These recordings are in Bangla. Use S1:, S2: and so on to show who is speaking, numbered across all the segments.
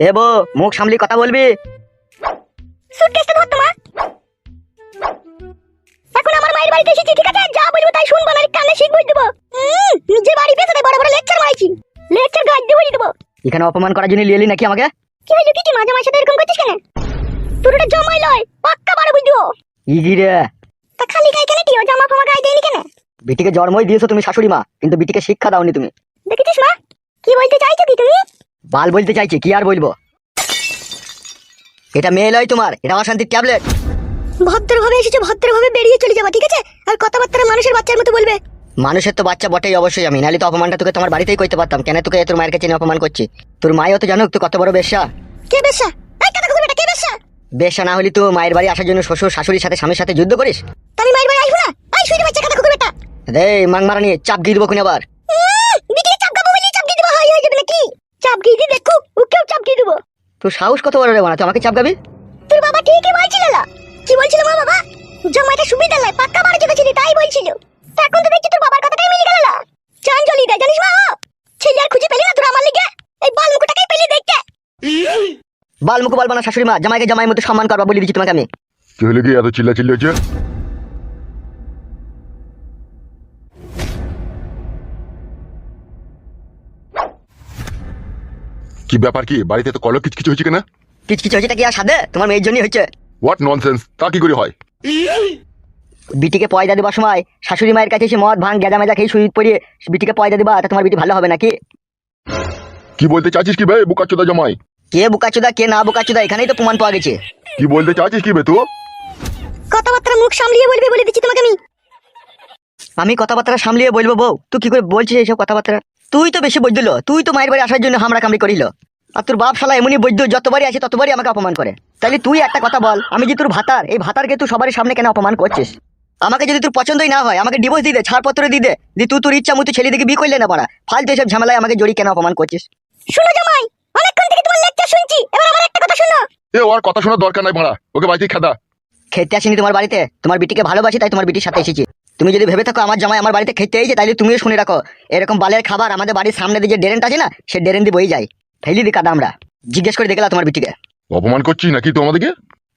S1: এ বো মুখ সামলি কথা বলবি?
S2: সুটকেসটা ধর তোমা এখন আমার মায়ের বাড়িতে এসেছি ঠিক আছে? যা বলব তাই শুনব না কানে শিখ বুঝ দেবো নিজের বাড়ি পেছে তাই বড় বড় লেকচার মারাইছি। লেকচার দিয়ে বুঝ দেবো।
S1: এখানে অপমান করার জন্য লিয়েলি নাকি আমাকে?
S2: কি হইল কি কি? মাঝে মাঝে এরকম করছিস কেন? তোর ওটা জমাই লয় পাক্কা বাড়ি বুঝ দেবো
S1: ইগি রে।
S2: তা খালি গায়ে কেন টিও জামা ফামা গায়ে দেয়নি কেন?
S1: বিটিকে জন্মই দিয়েছ তুমি শাশুড়ি মা কিন্তু বিটিকে শিক্ষা দাওনি তুমি।
S2: দেখেছিস মা? কি বলতে চাইছো কি তুমি?
S1: বাল বলতে চাইছি কি আর বলব? এটা মেয়ে লয় তোমার এটা অশান্তির ট্যাবলেট।
S2: ভদ্রভাবে এসেছ ভদ্রভাবে বেরিয়ে চলে যাবা ঠিক আছে? আর কথাবার্তা মানুষের বাচ্চার মতো বলবে।
S1: মানুষের তো বাচ্চা বটেই অবশ্যই আমি নাহলে তো অপমানটা তোকে তোমার বাড়িতেই করতে পারতাম। কেন তোকে তোর মায়ের কাছে অপমান করছি? তোর মায়ও তো জানো তুই কত বড় বেশ্যা।
S2: কে বেশা এই কথা কথা কে বেশা
S1: বেশ্যা না হলে তো মায়ের বাড়ি আসার জন্য শ্বশুর শাশুড়ির সাথে স্বামীর সাথে যুদ্ধ করিস?
S2: তা মায়ের বাড়ি আসব না? আই শুয়ে বাচ্চা কথা কথা বেটা
S1: রে মাং মারানি চাপ দিয়ে দেবো কোন আবার
S2: বিটিকে চাপ গাবো বলি চাপ দিয়ে দেবো হয় হয়ে যাবে নাকি চাপ গিয়ে দিয়ে দেখো ওকেও চাপ দিয়ে দেবো
S1: তোর সাহস কত বড় রে বানা তুই আমাকে চাপ গাবি?
S2: তোর বাবা ঠিকই বলছিল না। কি বলছিল মা বাবা? জমাইটা সুবিধা নয় পাক্কা বাড়ি চেপেছিলি তাই বলছিল। এখন তো দেখছি তোর বাবার কথাটাই মিলে গেল না। চান জলি দেয় জানিস মা? ছেলে আর খুঁজে পেলি না তোর আমার লিগে? এই বাল মুকুটাকেই পেলি দেখতে।
S1: বাল মুখ বলবা না শাশুড়ি মা জামাইকে জামাই মতো সম্মান করবা বলে দিচ্ছি তোমাকে আমি।
S3: কি হলো কি এত চিল্লা চিল্লি হচ্ছে কি ব্যাপার কি? বাড়িতে তো কলো কিছু কিছু হয়েছে কেনা?
S1: কিছু কিছু হয়েছে কি আর সাদে তোমার মেয়ের জন্যই হয়েছে।
S3: হোয়াট ননসেন্স তা কি করে হয়?
S1: বিটিকে পয়দা দেবার সময় শাশুড়ি মায়ের কাছে এসে মদ ভাঙ গেদা মেজা খেয়ে শুয়ে পড়িয়ে বিটিকে পয়দা দেবা তা তোমার বিটি ভালো হবে নাকি?
S3: কি বলতে চাচ্ছিস কি ভাই বুকাচোদা জমাই?
S1: কে বুকাচুদা কে না বুকাচুদা এখানেই তো প্রমাণ পাওয়া গেছে।
S3: কি বলতে চাচ্ছিস কি বে তুই?
S2: কথাবার্তা মুখ সামলিয়ে বলবি বলে দিচ্ছি তোমাকে আমি।
S1: আমি কথাবার্তা সামলিয়ে বলব বউ তুই কি করে বলছিস এইসব কথাবার্তা? তুই তো বেশি বৈদ্যুল তুই তো মায়ের বাড়ি আসার জন্য হামরা কামড়ি করিল। আর তোর বাপ শালা এমনি বৈদ্য যতবারই আসে ততবারই আমাকে অপমান করে। তাহলে তুই একটা কথা বল আমি যে তোর ভাতার এই ভাতারকে তুই সবারই সামনে কেন অপমান করছিস? আমাকে যদি তোর পছন্দই না হয় আমাকে ডিভোর্স দিয়ে দে ছাড়পত্র দিয়ে দে দি তুই তোর ইচ্ছা মতো ছেলে দিকে বিয়ে করলে না পারা ফালতু এসব ঝামেলায় আমাকে জড়ি কেন অপমান করছিস?
S2: শুনো জামাই অনেকক্ষণ থেকে তোমার লেকচার শুনছি এবার আমার একটা কথা শুনো।
S3: এ ওর কথা শোনার দরকার নাই ভাড়া ওকে বাড়িতেই খাদা।
S1: খেতে আসিনি তোমার বাড়িতে তোমার বিটিকে ভালোবাসি তাই তোমার বিটির সাথে এসেছি। তুমি যদি ভেবে থাকো আমার জামাই আমার বাড়িতে খেতে এসেছে তাইলে তুমিও শুনে রাখো। এরকম বালের খাবার আমাদের বাড়ির সামনে দিয়ে যে ড্রেনটা আছে না সে ড্রেন দিয়ে বই যায়। ফেলি দি কাদা আমরা। জিজ্ঞেস করে দেখলা তোমার বিটিকে।
S3: অপমান করছি নাকি তুই আমাদেরকে?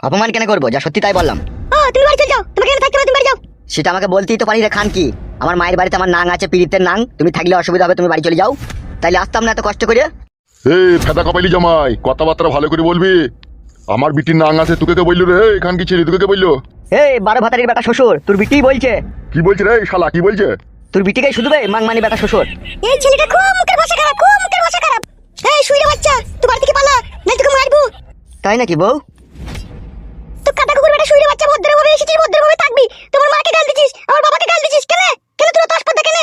S1: অপমান কেন করব? যা সত্যি তাই বললাম।
S2: ও তুমি বাড়ি চলে যাও। তোমাকে এখানে থাকতে হবে তুমি বাড়ি যাও।
S1: সেটা আমাকে বলতেই তো পারি রে খান কি আমার মায়ের বাড়িতে আমার নাং আছে পীড়িতের নাং। তুমি থাকলে অসুবিধা হবে তুমি বাড়ি চলে যাও। তাইলে আসতাম না এত কষ্ট করে?
S3: এই ফেদা কপাইলি জামাই কথাবার্তা ভালো করে বলবি। আমার বিটির নাং আছে তোকে কে বলল রে? এখান কি ছেলে? তোকে কে বলল?
S1: এই বারো ভাতারির বেটা শ্বশুর তোর বিটি বলছে।
S3: কি বলছে রে? শালা কি বলছে?
S1: তোর বিটিকে শুধু বে মাংমানি বেটা শ্বশুর।
S2: এই ছেলেটা খুব মুখের ভাষা খারাপ খুব মুখের ভাষা খারাপ। এই শুইরে বাচ্চা তুই বাড়ি থেকে পালা নাই তোকে মারবো।
S1: তাই নাকি বউ?
S2: তো কাটা কুকুর বেটা শুইরে বাচ্চা ভদ্রভাবে এসেছিস ভদ্রভাবে থাকবি। তোমার মাকে গাল দিছিস আমার বাবাকে গাল দিছিস কেন? কেন তুই তো হাসপাতালে কেন?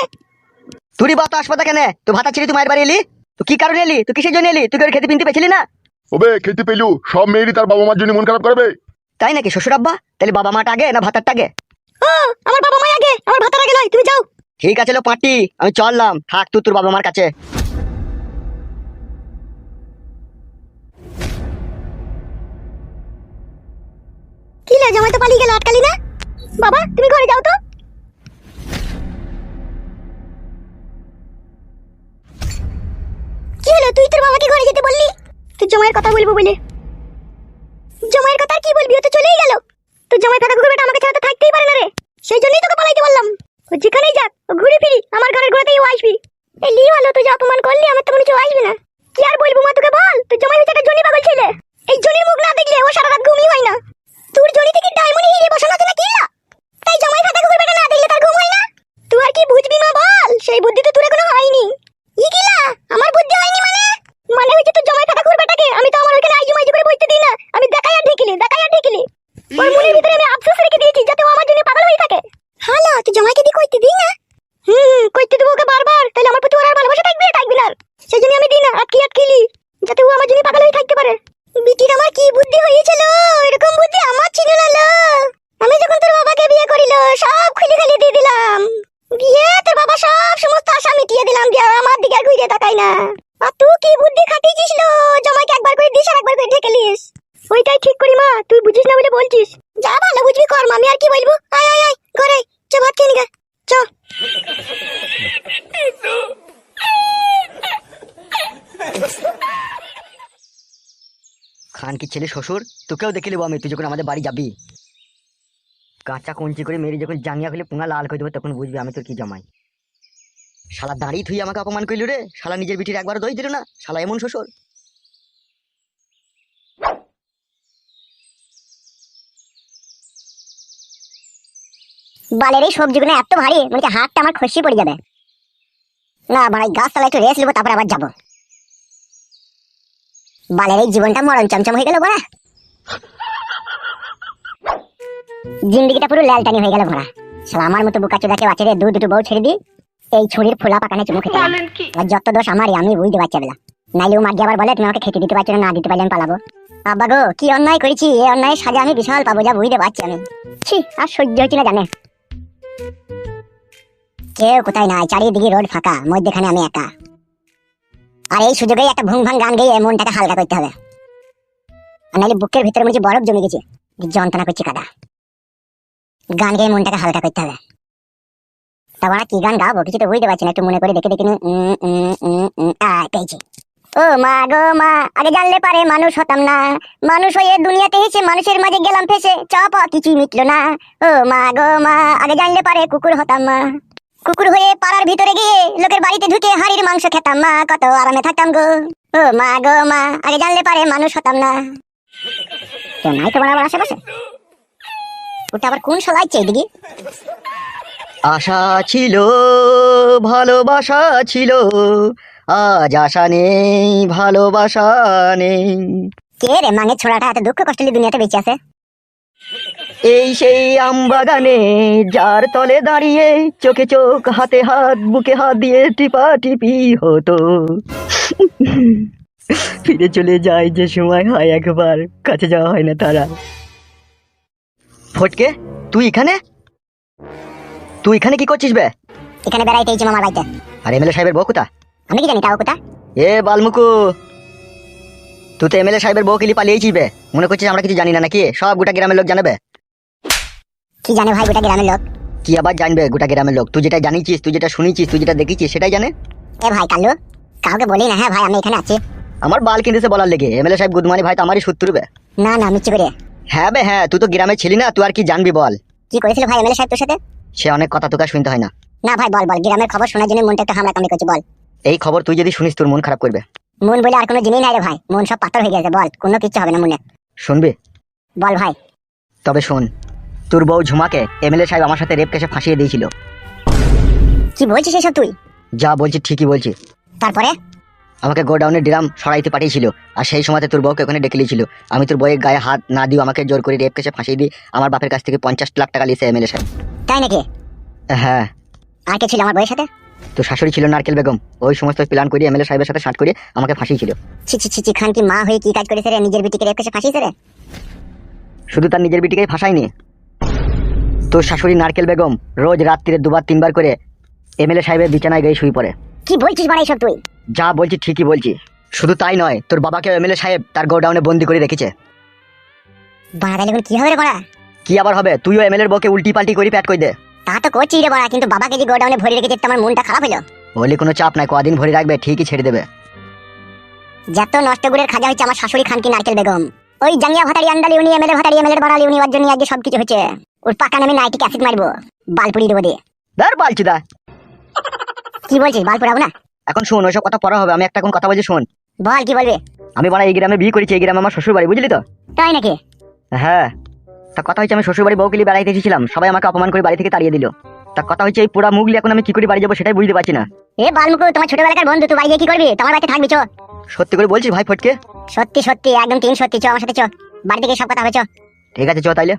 S1: তুই বা তো আসপাতা কেন? তুই ভাতা ছিলি তুই মায়ের বাড়ি এলি? তুই কি কারণে এলি? তুই কিসের জন্য এলি? তুই কি খেতে পিনতে পেছিলি না?
S3: ওবে খেতে পেলু সব মেয়েরই তার বাবা মার জন্য মন খারাপ করবে।
S1: তাই নাকি শ্বশুর আব্বা? তাহলে বাবা মাটা আগে না ভাতারটা আগে?
S2: ও আমার বাবা মা আগে আমার ভাতার আগে নয় তুমি যাও।
S1: ঠিক আছে লো পাটি আমি চললাম। থাক তুই তোর বাবা মার কাছে।
S2: কি লে জামাই তো পালিয়ে গেল আটকালি না? বাবা তুমি ঘরে যাও তো। জামাইয়ের কথা বলব বলে। জামাইয়ের কথা আর কি বলবি? ও তো চলেই গেল। তোর জামাই কথা কুকুর আমাকে ছাড়া তো থাকতেই পারে না রে। সেই জন্যই তোকে পালাইতে বললাম। ও যেখানেই যাক, ও ঘুরে ফিরি। আমার ঘরের ঘোড়াতেই ও আসবি। এই লি হলো তুই অপমান করলি, আমার তো হচ্ছে ও আসবে না। কি আর বলব মা, তোকে বল? তুই জামাই হচ্ছে একটা জনি পাগল ছেলে। এই জনির মুখ না দেখলে ও সারা রাত ঘুমই হয় না। তোর জনি থেকে ডায়মন্ড হিরে বসানো আছে না কিল্লা তাই জামাই ফাটা কুকুর বেটা না দেখলে তার ঘুম হয় না তুই আর কি বুঝবি মা বল সেই বুদ্ধি তো তোর এখনও হয়নি ই কিলা আমার বুদ্ধি হয়নি মানে মানে হচ্ছে তোর জামাই ফাটা কুকুর বেটাকে আমি তো আমার ওইখানে আইজু মাইজু করে বইতে দিই না আমি দেখাই আর ঢেকিলি দেখাই আর ঢেকিলি ওর মনের ভিতরে আমি আফসোস রেখে দিয়েছি যাতে ও আমার জন্য পাগল হয়ে থাকে হ্যালো তুই জামাইকে দিয়ে কইতে দিই না হুম হুম, কইতে দেবো ওকে বারবার তাহলে আমার প্রতি ওর আর ভালোবাসা থাকবে থাকবে না আর। সেই জন্য আমি দিই না আটকি আটকিলি যাতে ও আমার জন্য পাগল হয়ে থাকতে পারে বিটির আমার কি বুদ্ধি হয়েছিল এরকম বুদ্ধি আমার ছিল না লো। আমি যখন তোর বাবাকে বিয়ে করিল সব খুলে খালি দিয়ে দিলাম গিয়ে তোর বাবা সব সমস্ত আশা মিটিয়ে দিলাম যে আমার দিকে আর ঘুরে তাকাই না আর তুই কি বুদ্ধি খাটিয়েছিস লো জামাইকে একবার করে দিস আর একবার করে ঢেকেলিস ওইটাই ঠিক করি মা তুই বুঝিস না বলে বলছিস যা ভালো বুঝবি কর মা, আমি আর কি বলব? আয় আয় আয়, ঘরে চ, ভাত খেয়ে নিগা চ।
S1: কি ছেলে শ্বশুর, তোকেও দেখে নেব আমি, তুই যখন আমাদের বাড়ি যাবি। কাঁচা কঞ্চি করে মেরে যখন জাঙ্গিয়া খুলে পুঙ্গা লাল করে দেবো, তখন বুঝবি আমি তোর কি জামাই। শালা দাঁড়িয়ে তুই আমাকে অপমান করলি রে, শালা নিজের বিটির একবার দই দিল না, শালা এমন শ্বশুর।
S4: বালের এই সবজিগুলো এত ভারী মনে হাতটা আমার খসি পড়ে যাবে। না ভাই গাছতলা একটু রেস্ট নেব তারপর আবার যাব। বালের এই জীবনটা মরণ চমচম হয়ে গেল বড়া জিন্দিগিটা পুরো ল্যালটানি হয়ে গেল ভরা শালা আমার মতো বুকা চোদাকে বাঁচে দু দুটো বউ ছেড়ে দি এই ছুরির ফোলা পাকানে চুমু খেতে। যত দোষ আমারই আমি বুঝতে পারছি বেলা নাইলে ও মার্গে আবার বলে তুমি আমাকে খেতে দিতে পারছ না না দিতে পারলে আমি পালাবো। আব্বা গো কি অন্যায় করেছি? এই অন্যায় সাজা আমি বিশাল পাবো যা বুঝতে পারছি আমি। ছি আর সহ্য হচ্ছে না জানে। কেউ কোথায় নাই, চারিদিকে রোড ফাঁকা, মধ্যেখানে আমি একা। আর এই সুযোগেই একটা ভুং ভাং গান গেয়ে মনটাকে হালকা করতে হবে। নাহলে বুকের ভিতরে মনে বরফ জমে গেছে যন্ত্রণা করছে কাদা। গান গেয়ে মনটাকে হালকা করতে হবে। তারপর কি গান গাবো, কিছু তো বুঝতে পারছি না, একটু মনে করে দেখে দেখে পেয়েছি ও মা গো মা, আগে জানলে পারে মানুষ হতাম না। মানুষ হয়ে দুনিয়াতে এসে মানুষের মাঝে গেলাম ফেসে, চাপা কিছুই মিটলো না। ও মা গো মা, আগে জানলে পারে কুকুর হতাম মা। কুকুর হয়ে পাড়ার ভিতরে গিয়ে লোকের বাড়িতে ঢুকে হাড়ির মাংস খেতাম মা, কত আরামে থাকতাম গো। ও মা গো মা, আগে জানলে পারে মানুষ হতাম না। কেউ নাই তোমার আবার আশেপাশে। ওটা আবার কোন সলাইছে এদিকে?
S1: আশা ছিল, ভালোবাসা ছিল আজ আশা নেই ভালোবাসা নেই।
S4: কে রে মাঙের ছোড়াটা এত দুঃখ কষ্ট নিয়ে দুনিয়াতে বেঁচে আছে?
S1: এই সেই আমবাগানে যার তলে দাঁড়িয়ে চোখে চোখ হাতে হাত বুকে হাত দিয়ে টিপা টিপি হতো। ফিরে চলে যায় যে সময় হয় একবার কাছে যাওয়া হয় না তারা। ফটকে তুই এখানে? তুই এখানে কি করছিস বে?
S4: এখানে বেড়াইতে এইছি মামার বাড়িতে।
S1: আর এমএলএ সাহেবের বউ কোথা
S4: আমি কি জানি তাও কোথা
S1: এ বালমুকু তুই তো এমএলএ সাহেবের বউ কিলি পালিয়েছিস বে। মনে করছিস আমরা কিছু জানি না নাকি? সব গোটা গ্রামের লোক জানাবে
S4: কি জানে ভাই গোটা গ্রামের লোক?
S1: কি আবার জানবে গোটা গ্রামের লোক? তুই যেটা জানিছিস তুই যেটা শুনেছিস তুই যেটা দেখিছিস সেটাই জানে।
S4: এ ভাই কাল্লু কাউকে বলি না হ্যাঁ ভাই আমি এখানে আছি।
S1: আমার বাল কিনতেছে বলার লেগে। এমএলএ সাহেব গুদমানি ভাই তো আমারই শত্রু বে।
S4: না না মিচ্ছি করে।
S1: হ্যাঁ বে হ্যাঁ তুই তো গ্রামে ছিলি না তুই আর কি জানবি বল?
S4: কি করেছিল ভাই এমএলএ সাহেব তোর সাথে?
S1: সে অনেক কথা তোকে শুনতে হয় না।
S4: না ভাই বল বল গ্রামের খবর শোনার জন্য মনটা একটু হামলা কামড়ি করছে বল।
S1: এই খবর তুই যদি শুনিস তোর মন খারাপ করবে।
S4: মন বলে আর কোনো জিনিস নাই রে ভাই। মন সব পাথর হয়ে গেছে বল। কোনো কিচ্ছু হবে না মনে।
S1: শুনবি?
S4: বল ভাই।
S1: তবে শোন তোর বউ ঝুমাকে এমএলএ সাহেব আমার সাথে রেপ কেসে ফাঁসিয়ে দিয়েছিল।
S4: কি বলছিস এসব তুই?
S1: যা বলছি ঠিকই বলছি।
S4: তারপরে?
S1: আমাকে গোডাউনের ড্রাম সরাইতে পাঠিয়েছিল আর সেই সময়তে তোর বউকে ওখানে ডেকে নিয়েছিল। আমি তোর বউয়ের গায়ে হাত না দিও আমাকে জোর করে রেপ কেসে ফাঁসিয়ে দিই আমার বাপের কাছ থেকে পঞ্চাশ লাখ টাকা লিয়েছে এমএলএ সাহেব।
S4: তাই নাকি?
S1: হ্যাঁ।
S4: আর কে ছিল আমার বইয়ের সাথে?
S1: তোর শাশুড়ি ছিল নারকেল বেগম। ওই সমস্ত প্ল্যান করে এমএলএ সাহেবের সাথে শার্ট করে আমাকে ফাঁসিয়েছিল
S4: ছি ছি ছি ছি খান কি মা হয়ে কি কাজ করেছে রে? নিজের বিটিকে রেপ কেসে ফাঁসিয়েছে রে?
S1: শুধু তার নিজের বিটিকেই ফাঁসায়নি। তোর শাশুড়ি নারকেল বেগম রোজ রাত্রিরে দুবার তিনবার করে এমএলএ সাহেবের বিছানায় গিয়ে শুয়ে পড়ে।
S4: কি বলছিস বাড়া এসব তুই?
S1: যা বলছি ঠিকই বলছি। শুধু তাই নয় তোর বাবাকে এমএলএ সাহেব তার গোডাউনে বন্দি করে রেখেছে।
S4: বাড়া তাহলে এখন কি হবে রে বাড়া?
S1: কি আবার হবে? তুইও এমএলএর বউকে উল্টি পাল্টি করে প্যাট করে দে।
S4: তা তো করছি রে বাড়া কিন্তু বাবাকে যে গোডাউনে ভরে রেখেছে তো আমার মনটা খারাপ হলো।
S1: বলে কোনো চাপ নাই কদিন ভরে রাখবে ঠিকই ছেড়ে দেবে।
S4: যত নষ্ট গুড়ের খাজা হচ্ছে আমার শাশুড়ি খানকি নারকেল বেগম। ওই জাঙ্গিয়া ভাতারি আন্ডালি উনি এমএলএ ভাতারি এমএলএ বাড়ালি উনি ওর জন্য আজকে সবকিছু হচ্ছে ওর পাকা নামে নাইটিকে অ্যাসিড মারবো। বালপুরি দেবো দিয়ে
S1: ধর বালছি দা।
S4: কি বলছিস বাল পুরাবো না?
S1: এখন শোন ওইসব কথা পড়া হবে আমি একটা কোন কথা বলছি শোন।
S4: বল কি বলবে?
S1: আমি বড় এই গ্রামে বিয়ে করেছি এই গ্রামে আমার শ্বশুর বাড়ি বুঝলি তো?
S4: তাই নাকি?
S1: হ্যাঁ। তা কথা হচ্ছে আমি শ্বশুর বাড়ি বউকে নিয়ে বেড়াইতে এসেছিলাম। সবাই আমাকে অপমান করে বাড়ি থেকে তাড়িয়ে দিল। তা কথা হচ্ছে এই পুরা মুগলি এখন আমি কি করে বাড়ি যাব সেটাই বুঝতে পারছি না।
S4: এ বালমুকু তোমার ছোটবেলাকার বন্ধু তুই বাড়ি কি করবি? তোমার বাড়িতে থাকবি চো।
S1: সত্যি করে বলছিস ভাই ফটকে?
S4: সত্যি সত্যি একদম তিন সত্যি চো আমার সাথে চো। বাড়ি থেকে সব কথা হবে চো।
S1: ঠিক আছে চ তাইলে।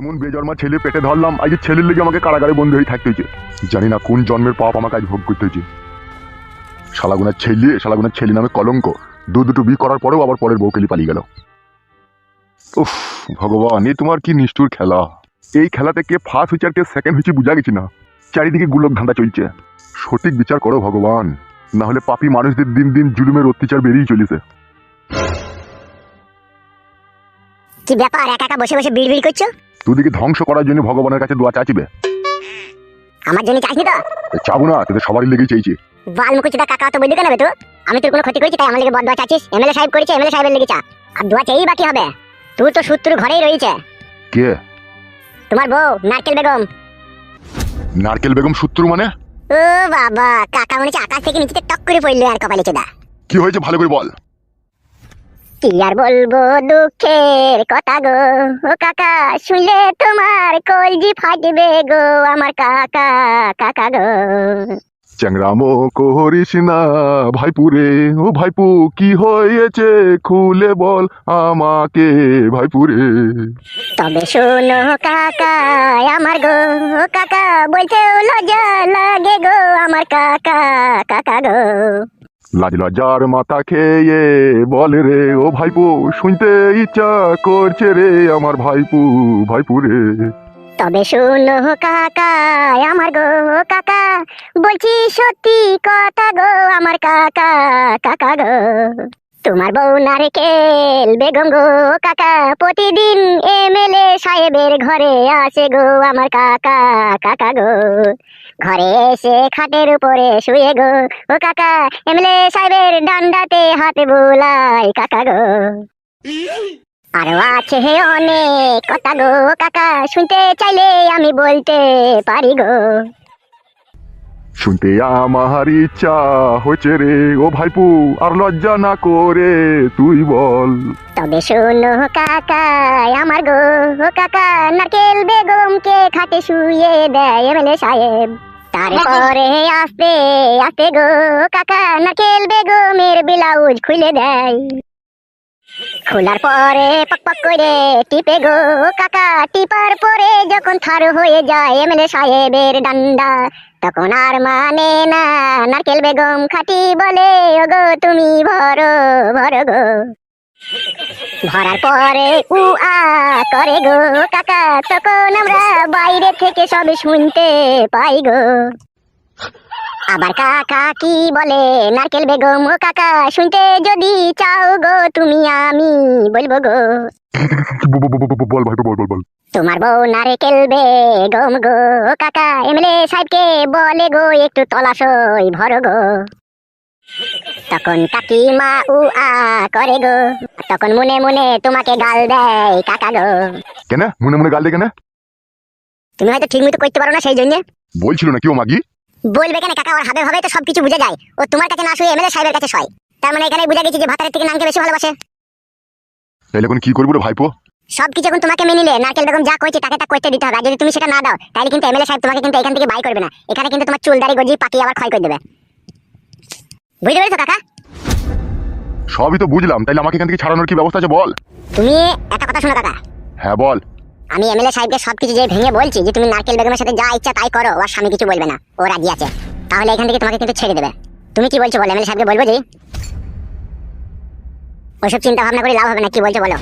S3: এমন বেজন্মা ছেলে পেটে ধরলাম, আজ ছেলের লেগে আমাকে কারাগারে বন্দি হয়ে থাকতে হয়েছে। জানি না কোন জন্মের পাপ আমাকে আজ ভোগ করতে হয়েছে। শালাগুনার ছেলে শালাগুনার ছেলে নামে কলঙ্ক। দু দুটো বিয়ে করার পরেও আবার পরের বউকেলি পালিয়ে গেল। উফ, ভগবান, এ তোমার কি নিষ্ঠুর খেলা। এই খেলাতে কে ফার্স্ট হয়েছে আর কে সেকেন্ড হয়েছে বুঝা গেছি না। চারিদিকে গুলক ধান্দা চলছে। সঠিক বিচার করো, ভগবান। না হলে পাপী মানুষদের দিন দিন জুলুমের অত্যাচার বেরিয়ে চলেছে।
S4: কি ব্যাপার, একা একা বসে বসে বিড় বিড় করছ?
S3: দুদিকে ধ্বংস করার জন্য ভগবানের কাছে দোয়া চাচিবে
S4: আমার জন্য চাইনি তো?
S3: চাবো না তোদের সবারই লেগেই চাইছে।
S4: বাল মুকুচিদা কাকা তো বৈদ্য কেন তো? আমি তোর কোনো ক্ষতি করেছি তাই আমার লেগে বদয়া চাচ্ছিস এমএলএ সাহেব করেছে এমএলএ সাহেবের লেগে চা। আর দোয়া চেয়েই বাকি হবে। তোর তো শত্রু ঘরেই রয়েছে।
S3: কে?
S4: তোমার বউ নারকেল বেগম।
S3: নারকেল বেগম সূত্র মানে?
S4: ও বাবা কাকা মনে হচ্ছে আকাশ থেকে নিচে টক করে পড়ল আর কপালে চেদা।
S3: কি হয়েছে ভালো করে বল।
S4: কি আর বলব দুঃখের কথা গো? ও কাকা শুনলে তোমার কলজি ফাটবে গো আমার কাকা কাকা গো।
S3: চ্যাংরামো করিস না ভাইপুরে ও ভাইপু কি হয়েছে খুলে বল আমাকে ভাইপুরে।
S4: তবে শোনো কাকা আমার গো ও কাকা বলতে লজ্জা লাগে গো আমার কাকা কাকা গো।
S3: লাজ লজ্জার মাথা খেয়ে বল রে, ও ভাইপু, শুনতে ইচ্ছা করছে রে আমার ভাইপু ভাইপু রে।
S4: তবে শোনো কাকা, আমার গো কাকা, বলছি সত্যি কথা গো আমার কাকা কাকা গো। তোমার বউ নারকেল, বেগম গো কাকা, প্রতিদিন এমএলএ সাহেবের ঘরে আসে গো আমার কাকা কাকা গো। ঘরে এসে খাটের উপরে শুয়ে গো। ও কাকা এমলে সাহেবের ডান্ডাতে হাতে বোলাই, কাকা গো। আরও আছে হে অনেক কথা গো কাকা, শুনতে চাইলে আমি বলতে পারি গো।
S3: শুনতে আমার ইচ্ছা হচ্ছে রে, ও ভাইপু, আর লজ্জা না করে তুই বল।
S4: তবে শোনো কাকা, আমার গো, ও কাকা, নারকেল বেগমকে খাটে শুয়ে দেয় এমএলএ সাহেব। তারপরে আস্তে আস্তে গো, কাকা, নারকেল বেগমের ব্লাউজ খুলে দেয়। খোলার পরে পক পক করে টিপে গো, কাকা, টিপার পরে যখন থার হয়ে যায় এমএলএ সাহেবের ডান্ডা তখন আর মানে না, নারকেল বেগম খাটি বলে ও গো তুমি ভরো ভরো গো। ভরার পরে উ আ করে গো, কাকা, তখন আমরা বাইরে থেকে সব শুনতে পাই গো। আবার কাকা কি বলে, নারকেল বেগম, ও কাকা, শুনতে যদি চাও গো, তুমি আমি বলব গো।
S3: বল ভাইপু বল বল বল।
S4: তোমার বউ নারকেল বেগম গো কাকা এমএলএ সাহেবকে বলে গো একটু তলাশই ভর গো। তখন কাকিমা উ আ করে গো তখন মনে মনে তোমাকে গাল দেয় কাকা গো।
S3: কেন? মনে মনে গাল দে কেন?
S4: তুমি হয়তো ঠিক মতো করতে পারো না সেই জন্য।
S3: বলছিল না কি ও মাগি?
S4: বলবে কেন কাকা? ওর হাবে ভাবে তো সবকিছু বুঝে যায়। ও তোমার কাছে না শুয়ে এমএলএ সাহেবের কাছে শয়। তার মানে এখানে বুঝে গেছে যে ভাতারের থেকে নানকে বেশি ভালোবাসে।
S3: তাইলে এখন কি করব রে ভাইপো?
S4: সবকিছু এখন তোমাকে মেনে নিলে নারকেল বেগম যা কইছে তাকে তা করতে দিতে হবে। আর যদি তুমি সেটা না দাও তাহলে কিন্তু এমএলএ সাহেব তোমাকে কিন্তু এখান থেকে বাই করবে না। এখানে কিন্তু তোমার চুল দাড়ি গজি পাকিয়ে আবার ক্ষয় করে দেবে। বুঝতে পেরেছ কাকা?
S3: সবই তো বুঝলাম তাইলে আমাকে এখান থেকে ছাড়ানোর কি ব্যবস্থা আছে বল?
S4: তুমি একটা কথা শোনো কাকা।
S3: হ্যাঁ বল।
S4: আমি এমএলএ সাহেবকে সবকিছু যে ভেঙে বলছি যে তুমি নারকেল বেগমের সাথে যা ইচ্ছা তাই করো ওর স্বামী কিছু বলবে না। ও রাজি আছে। তাহলে এখান থেকে তোমাকে কিন্তু ছেড়ে দেবে। তুমি কি বলছো বলো এমএলএ সাহেবকে বলব যে? ওইসব চিন্তা ভাবনা করে লাভ হবে না কি বলছো বলো?